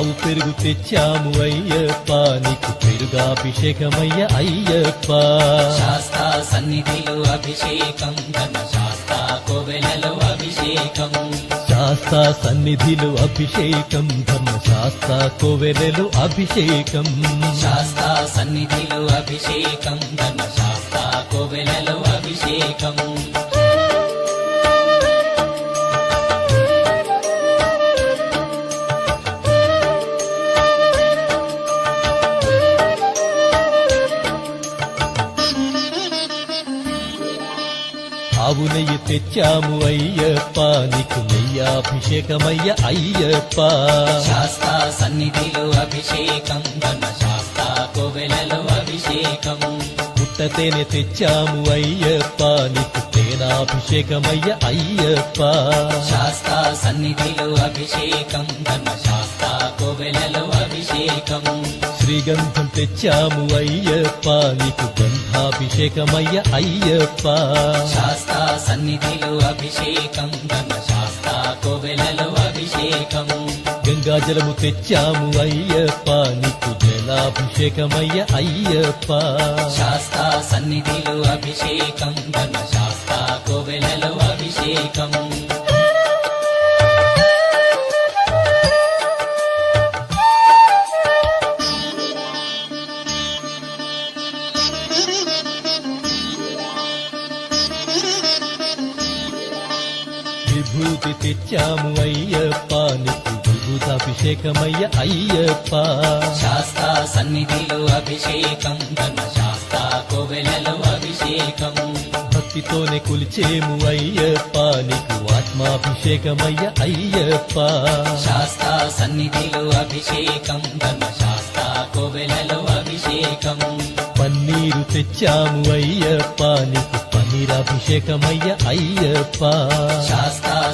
ఆవు పెరుగు తెచ్చాము అయ్యప్ప నీకు పెరుగాభిషేకమయ్యా అయ్యప్ప. శాస్తా సన్నిధిలో అభిషేకం ధర్మశాస్త్ర కోవెలలో అభిషేకం. శాస్త్ర సన్నిధిలో అభిషేకం ధర్మశాస్త్ర కోవెలలో అభిషేకం. శాస్తా సన్నిధిలో అభిషేకం ధర్మశాస్త్ర కోవెలలో అభిషేకం. ఆవు నెయ్యి తెచ్చాము అయ్యప్ప నీకు నెయ్యాభిషేకమయ్య అయ్యప్ప. శాస్తా సన్నిధిలో అభిషేకం ధర్మశాస్త్ర కోవెలలో అభిషేకం. పుట్టతేనె తెచ్చాము అయ్యప్ప నీకు తేనాభిషేకమయ్య అయ్యప్ప. శాస్తా సన్నిధిలో అభిషేకం ధర్మశాస్త్ర కోవెలలో అభిషేకం. శ్రీగంధం తెచ్చాము అయ్యప్ప నీకు గంధాభిషేకమయ్య అయ్యప్ప. శాస్తా సన్నిధిలో అభిషేకం ధర్మశాస్త్ర కోవెలలో అభిషేకం. గంగాజలము తెచ్చాము అయ్యప్ప నీకు జలాభిషేకమయ్య అయ్యప్ప. శాస్తా సన్నిధిలో అభిషేకం ధర్మశాస్త్ర కోవెలలో అభిషేకం. విభూతి తెచ్చాము అయ్యప్ప నీకు విభూతాభిషేకమయ్య అయ్యప్ప. శాస్తా సన్నిధిలో అభిషేకం ధర్మశాస్త్ర కోవెలలో అభిషేకం. భక్తితోనే కొలిచేము అయ్యప్ప నీకు ఆత్మాభిషేకమయ్య అయ్యప్ప. శాస్తా సన్నిధిలో అభిషేకం ధర్మశాస్త్ర కోవెలలో అభిషేకం. పన్నీరు తెచ్చాము అయ్యప్ప నీకు పన్నీరాభిషేకమయ్య అయ్యప్ప. శాస్తా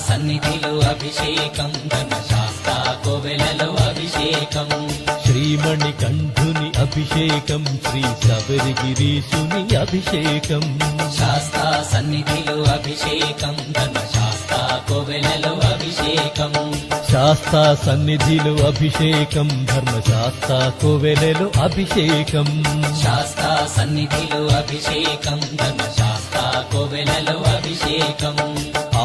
సన్నిధిలో అభిషేకం ధర్మశాస్త్ర కోవెలలో అభిషేకం. శ్రీమణి కంఠుని అభిషేకం శ్రీ శబరిగిరీశుని అభిషేకం. శాస్తా సన్నిధిలో అభిషేకం ధర్మశాస్త్ర కోవెలలో అభిషేకం. శాస్తా సన్నిధిలో అభిషేకం ధర్మశాస్త్ర కోవెలలో అభిషేకం. శాస్తా సన్నిధిలో అభిషేకం ధర్మశాస్త్ర కోవెలలో అభిషేకం.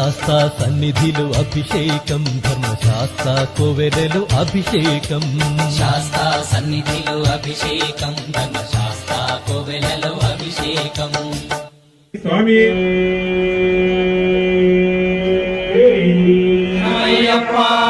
శాస్త్ర సన్నిధిలో అభిషేకం ధర్మశాస్త్ర కోవెలలో అభిషేకం. శాస్తా సన్నిధిలో అభిషేకం ధర్మశాస్త్ర కోవెలలో అభిషేకం. స్వామి. శాస్త్ర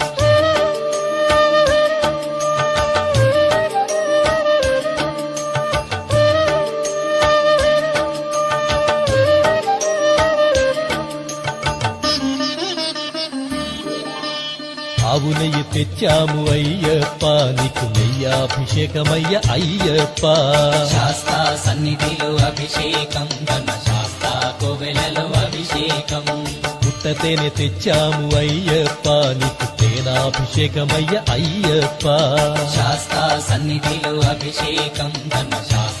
నెయ్యి తెచ్చాము అయ్యప్ప నీకు నెయ్యాభిషేకమయ్య అయ్యప్ప. శాస్తా సన్నిధిలో అభిషేకం ధర్మశాస్త్ర కోవెలలో అభిషేకం. పుట్టతేనె తెచ్చాము అయ్యప్ప నీకు తేనాభిషేకమయ్య అయ్యప్ప. శాస్తా సన్నిధిలో అభిషేకం కోవెలలో అభిషేకం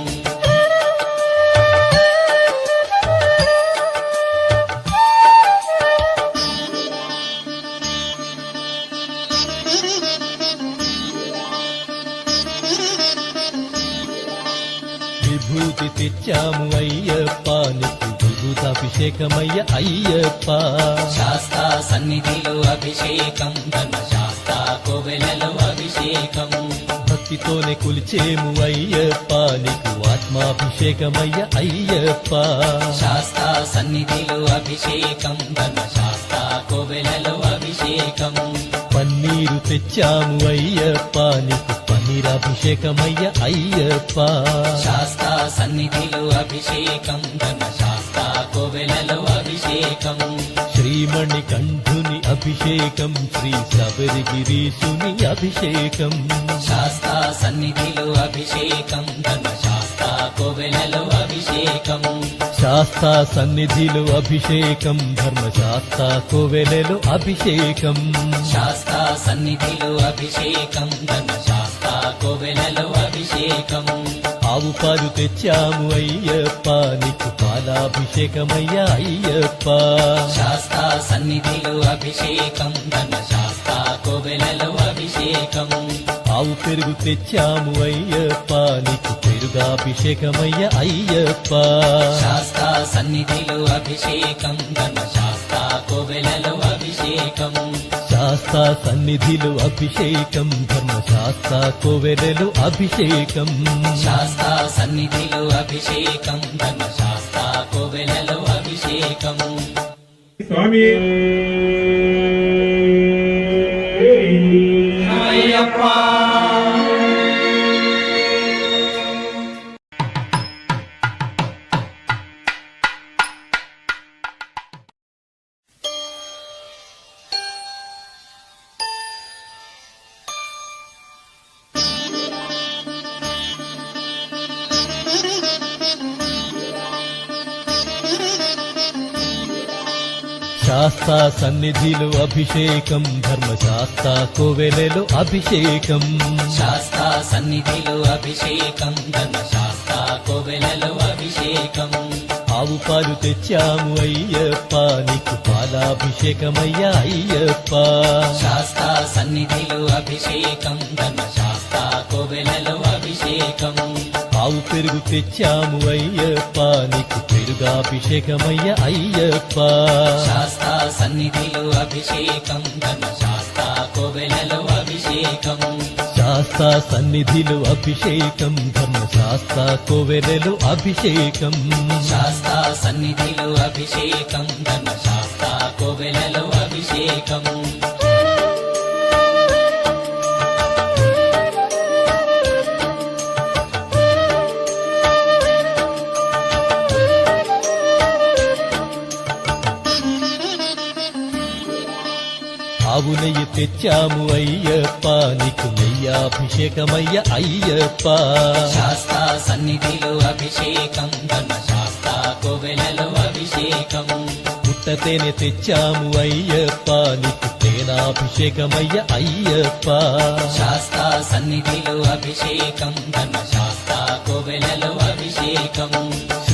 విభూతి తెచ్చాము అయ్యప్ప నీకు విభూతాభిషేకమయ్య అయ్యప్ప. శాస్తా సన్నిధిలో అభిషేకం ధర్మశాస్త్ర కోవెలలో అభిషేకం. భక్తితోనే కొలిచేము అయ్యప్ప నీకు ఆత్మాభిషేకమయ్య అయ్యప్ప. శాస్తా సన్నిధిలో అభిషేకం ధర్మశాస్త్ర కోవెలలో అభిషేకం. పన్నీరు తెచ్చాము అయ్యప్ప నీకు పన్నీరాభిషేకమయ్య అయ్యప్ప. శాస్తా సన్నిధిలో అభిషేకం ధర్మశాస్త్ర కోవెలలో అభిషేకం. శ్రీమణి కంఠుని అభిషేకం శ్రీ శబరిగిరీశుని అభిషేకం. శాస్తా సన్నిధిలో అభిషేకం ధర్మశాస్త్ర కోవెలలో అభిషేకం. శాస్తా సన్నిధిలో అభిషేకం ధర్మశాస్త్ర కోవెలలో అభిషేకం. శాస్తా సన్నిధిలో అభిషేకం ధర్మశాస్త్ర కోవెలలో అభిషేకం. ఆవు పాలు తెచ్చాము అయ్యప్ప నీకు పాలాభిషేకమయ్య అయ్యప్ప. శాస్తా సన్నిధిలో అభిషేకం ధర్మశాస్త్ర కోవెలలో అభిషేకం. ఆవు పెరుగు తెచ్చాము అయ్యప్ప నీకు పెరుగాభిషేకమయ్య అయ్యప్ప. శాస్తా సన్నిధిలో అభిషేకం ధర్మశాస్త్ర కోవెలలో అభిషేకం. శాస్తా సన్నిధిలో అభిషేకం ధర్మశాస్త్ర కోవెలలో అభిషేకం. శాస్తా సన్నిధిలో అభిషేకం ధర్మశాస్త్ర కోవెలలో అభిషేకం. స్వామి. శాస్తా సన్నిధిలో అభిషేకం ధర్మశాస్త్ర కోవెలలో అభిషేకం. శాస్తా సన్నిధిలో అభిషేకం ధర్మశాస్త్ర కోవెలలో అభిషేకం. ఆవు పాలు తెచ్చాము అయ్యప్ప నీకు పాలాభిషేకమయ్య అయ్యప్ప. శాస్తా సన్నిధిలో అభిషేకం ధర్మశాస్త్ర కోవెలలో అభిషేకం. ఆవు పెరుగు తెచ్చాము అయ్యప్ప నీకు పెరుగాభిషేకమయ్య అయ్యప్ప. శాస్తా సన్నిధిలో అభిషేకం ధర్మశాస్త్ర కోవెలలో అభిషేకం. శాస్తా సన్నిధిలో అభిషేకం ధర్మశాస్త్ర కోవెలలో అభిషేకం. శాస్తా సన్నిధిలో అభిషేకం ధర్మశాస్త్ర తెచ్చాము అయ్యప్ప నీకు నెయ్యాభిషేకమయ్య అయ్యప్ప. శాస్తా సన్నిధిలో అభిషేకం ధర్మశాస్త్ర కోవెలలో అభిషేకం. పుట్టతేనె తెచ్చాము అయ్యప్ప నీకు తేనాభిషేకమయ్య అయ్యప్ప. శాస్తా సన్నిధిలో అభిషేకం ధర్మశాస్త్ర కోవెలలో అభిషేకం.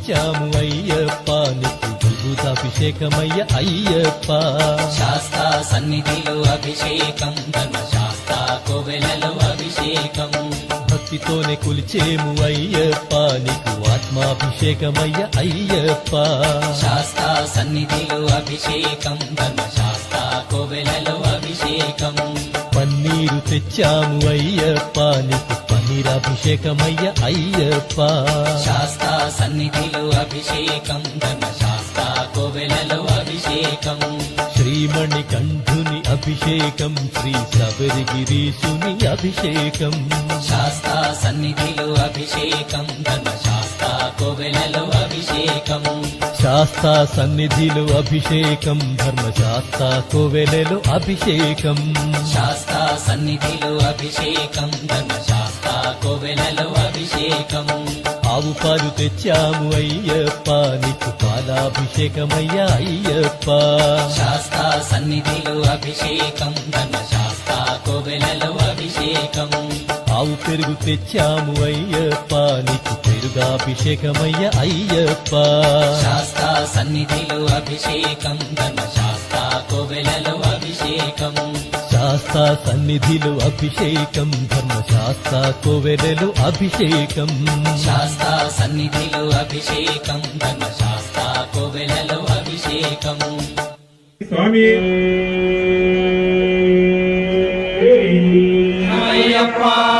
విభూతి తెచ్చాము అయ్యప్ప నీకు విభూతాభిషేకమయ్య అయ్యప్ప. శాస్తా సన్నిధిలో అభిషేకం ధర్మశాస్త్ర కోవెలలో అభిషేకం. భక్తితోనే కొలిచేము అయ్యప్ప నీకు ఆత్మాభిషేకమయ్య అయ్యప్ప. శాస్తా సన్నిధిలో అభిషేకం ధర్మశాస్త్ర కోవెలలో అభిషేకం. పన్నీరు తెచ్చాము అయ్యప్ప నీకు పన్నీరాభిషేకమయ్య అయ్యప్ప. శాస్తా సన్నిధిలో అభిషేకం ధర్మశాస్త్ర కోవెలలో అభిషేకం. శ్రీమణి కంఠుని అభిషేకం శ్రీ శబరిగిరీశుని అభిషేకం. శాస్తా సన్నిధిలో అభిషేకం ధర్మశాస్త్ర కోవెలలో అభిషేకం. శాస్తా సన్నిధిలో అభిషేకం ధర్మశాస్త్ర కోవెలలో అభిషేకం. శాస్తా సన్నిధిలో అభిషేకం ధర్మశాస్త్ర కోవెలలో అభిషేకం ఆవు పాలు తెచ్చాము అయ్యప్ప నీకు పాలాభిషేకమయ్య అయ్యప్ప. శాస్తా సన్నిధిలో అభిషేకం ధర్మశాస్త్ర కోవెలలో అభిషేకం ఆవు పెరుగు తెచ్చాము అయ్యప్ప నీకు పెరుగాభిషేకమయ్య అయ్యప్ప. శాస్తా సన్నిధిలో అభిషేకం ధర్మశాస్త్ర కోవెలలో అభిషేకం శాస్తా సన్నిధిలో అభిషేకం ధర్మశాస్త్ర కోవెలలో అభిషేకం. శాస్తా సన్నిధిలో అభిషేకం ధర్మశాస్త్ర కోవెలలో అభిషేకం. స్వామి. సన్నిధిలో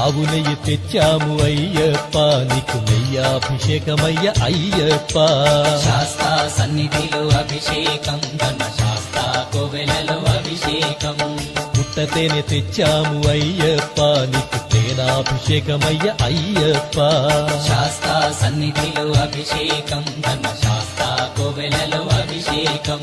ఆవు నెయ్యి తెచ్చాము అయ్యప్ప నీకు నెయ్యాభిషేకమయ్య అయ్యప్ప. శాస్తా సన్నిధిలో అభిషేకం ధర్మశాస్త్ర కోవెలలో అభిషేకం. పుట్టతేనె తెచ్చాము అయ్యప్ప నీకు తేనాభిషేకమయ్య అయ్యప్ప. శాస్తా సన్నిధిలో అభిషేకం ధర్మశాస్త్ర కోవెలలో అభిషేకం.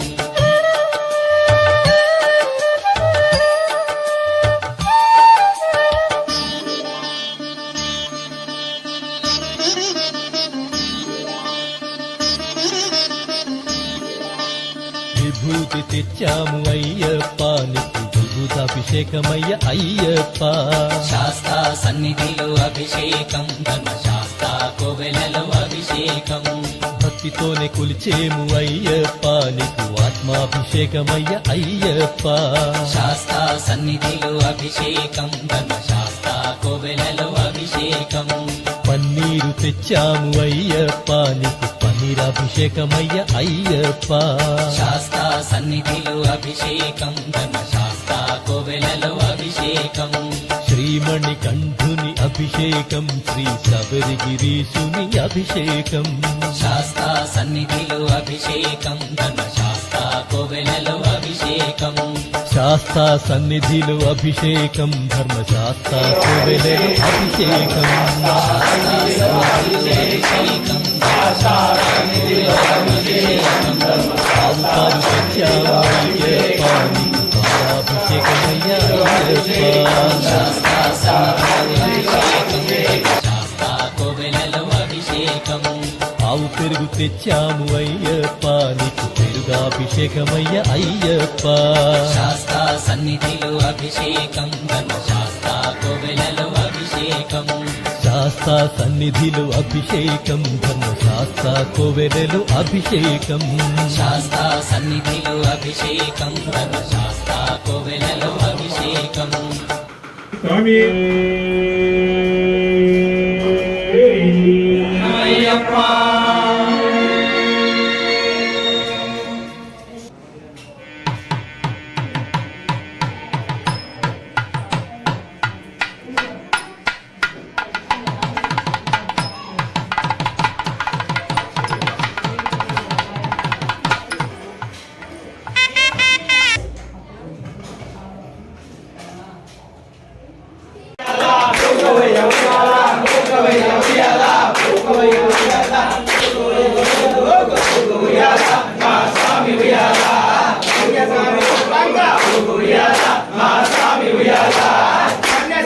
విభూతి తెచ్చాము అయ్యప్ప నీకు విభూతాభిషేకమయ్య అయ్యప్ప. శాస్తా సన్నిధిలో అభిషేకం ధర్మశాస్త్ర కోవెలలో అభిషేకం. భక్తితోనే కొలిచేము అయ్యప్ప నీకు ఆత్మాభిషేకమయ్య అయ్యప్ప. శాస్తా సన్నిధిలో అభిషేకం ధర్మశాస్త్ర కోవెలలో అభిషేకం. పన్నీరు తెచ్చాము అయ్యప్ప నీకు పన్నీరాభిషేకమయ్య అయ్యప్ప. శాస్తా సన్నిధిలో అభిషేకం ధర్మశాస్త్ర కోవెలలో అభిషేకం. శ్రీమణి కంఠుని అభిషేకం శ్రీ శబరిగిరీశుని అభిషేకం. శాస్తా సన్నిధిలో అభిషేకం ధర్మశాస్త్ర కోవెలలో అభిషేకం. శాస్త్ర సన్నిధిలో అభిషేకం ధర్మశాస్త్ర కోవెలలో అభిషేకం. అభిషేకం పెరుగు తెచ్చాము అయ్యప్ప నీకు పెరుగాభిషేకమయ్య అయ్యప్ప. శాస్త్ర సన్నిధిలో అభిషేకం శాస్త్ర కోవెలలో అభిషేకము శాస్తా సన్నిధిలో అభిషేకం ధర్మ శాస్తా కోవెలలో అభిషేకం. శాస్తా సన్నిధిలో అభిషేకం ధర్మ శాస్తా కోవెలలో అభిషేకం. స్వామి.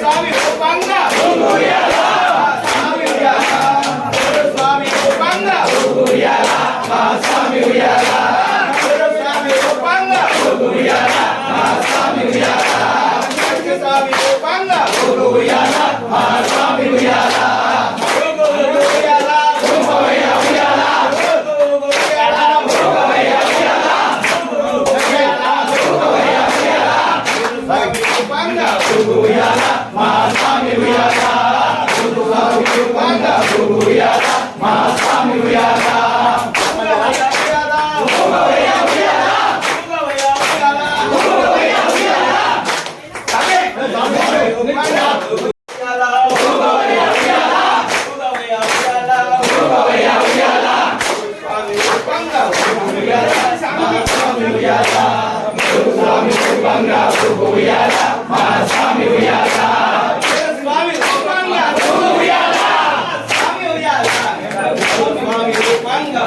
స్వామి రూపంగ స్వామి స్వామి రూపంగ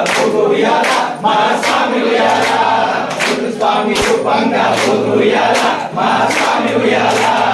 పొగుయాలా మా స్వామి ఉయాలా స్వామి రూపంగా పొగుయాలా మా స్వామి ఉయాలా